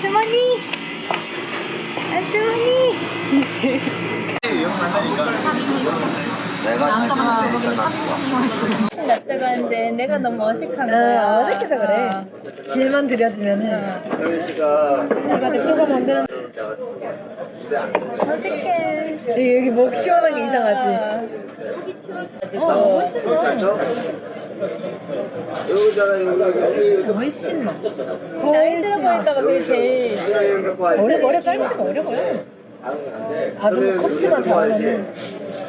주머니. 아 주머니. 내가 사진인데 일단 훨씬 낫다고 하는데 내가 너무 어색한 아, 거야 어색해서 그래. 길만 들여주면은. 서윤 씨가 내가 대표가 만드는 어색해. 여기, 목 시원한 게 이상하지. 어. 훨씬 알죠? 여기잖아 여기 여기 훨씬 막. 나이 들어 보니까 그게 제일 머리 머리 짧으니까 어려 보여. 아, 너무 컸지만 잘하면은.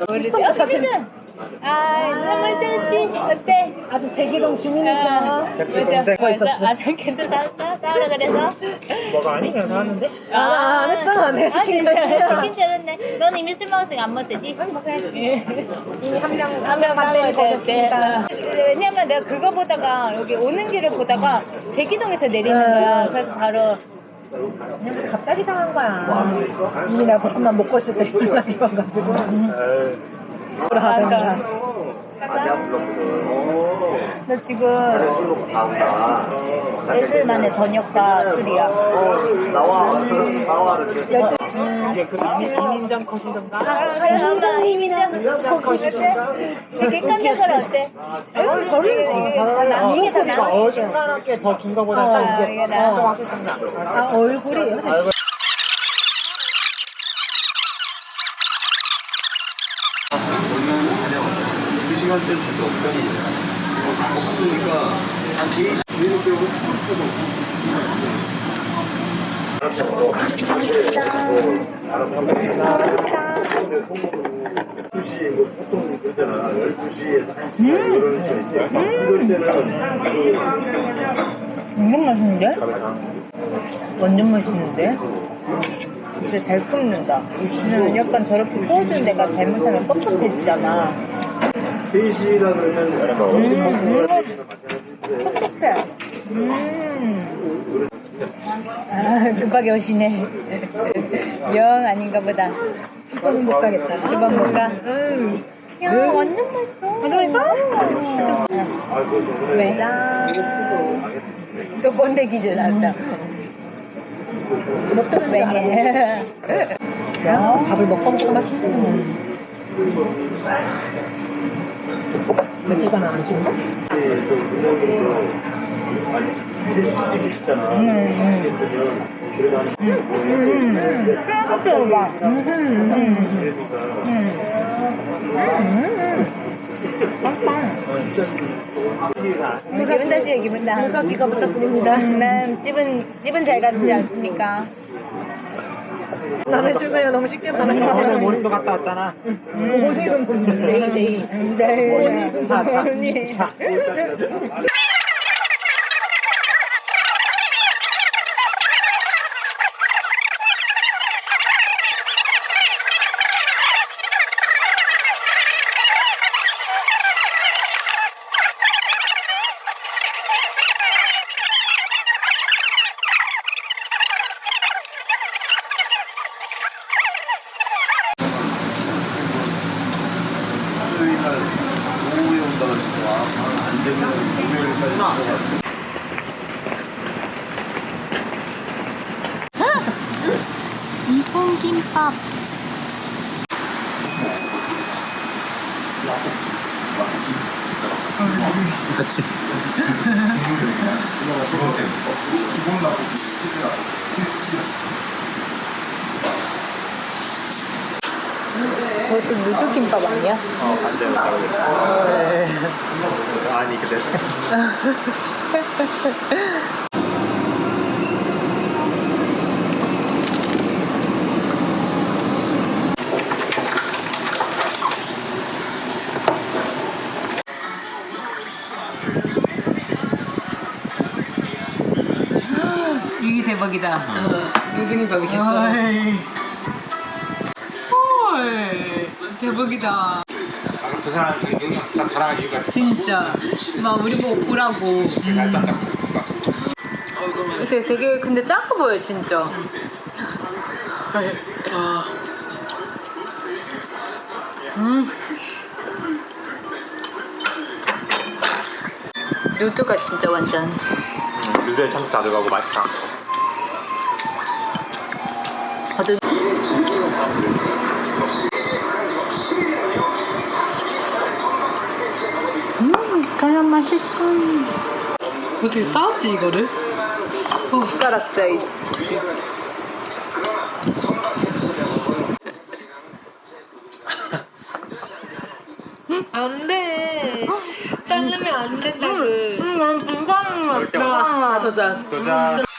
우리 찌르자 아 눈물 찔지 어때? 아주 제기동 주민이셔. 맞아 뭐 있었어? 아 잠깐도 싸웠어? 싸우라 그래서? 뭐가 아니 그냥 사왔는데? 아, 아, 안 했어. 아 시킨 진짜. 시킨 줄 알았네 넌 이미 술 먹었으니까 안 먹대지? 이미 한 명, 한명 반대를 거셨으니까. 왜냐면 내가 그거 보다가 여기 오는 길을 보다가 제기동에서 내리는 거야. 그래서 바로 그냥 뭐 잡다리 당한 거야. 이미 내가 밥만 먹고 있을 때 연락이 와가지고. 뭐라 하던가. 아니야 불렀거든 너 지금 나를 술 먹고 나온다 예술 만에 저녁과 술이야. 나와 나와 이렇게 이게 그 이민정 컷이던가? 아, 나온다. 이민정 거기 어때? 되게 깐짝거려 어때? 어, 저리 이게 나 이게 더 나아. 어중간하게 더 준 거보다 어, 딱 이게 이제 나아. 정확히 생각. 아, 얼굴이 사실 시간대 수도 없다니까 그러니까 한 4시 뒤로 빼고 두시뭐 보통 그러잖아 12시에서 1시 이런 수 있대 이럴 때는 완전 맛있는데? 완전 맛있는데? 진짜 잘 굽는다. 근데 약간 저렇게 구워준 데가 잘못하면 뻑뻑해지잖아. 3시라 그러면 마찬가지인데 뻑뻑해. 음. 아, 급하게 오시네. 영 아닌가 보다. 이거는 못 가겠다. 이번 못 가? 응. 야, 완전 맛있어. 완전 맛있어? 아 그거 왜? 또 번데 기준 한다. 왜냐? 야, 밥을 먹고 먹고 맛있네. 맥주가 나안 준다? 또 문역으로 아니 비대치집이 있잖아 그랬으면 들어가는 거 생각해봐. 기분 다시에 기분 다. 무사비가 부탁드립니다. 난 집은 집은 잘 가지 않습니까? 남의 출근에 너무 쉽게 가는 거 오늘. 모닝도 갔다 왔잖아. 오늘은 본인 데이 데이. 네. 자, 자, 언니. 자. 수 오후에 온다고 했어 안 되면 금요일까지 들어가 이봉김밥. 같이 저것도 누드김밥 아니야? 어 반대로 가겠다 아니 근데 이게 대박이다. 헐. 대박이다. 그 사람 눈싹 자랑할 이유가 있어. 진짜. 막 우리 보고 보라고. 잘 싼다고. 근데 되게 근데 작아 보여 진짜. 음. 누드가 진짜 완전 누드에 참치 다 들어가고 맛있다. 아주 그냥 맛있어. 어떻게 싸지 이거를? 숟가락 사이즈. 안 돼. 자르면 안 된다고. 난 불가능해. 절대 나, 나 저자. 도전.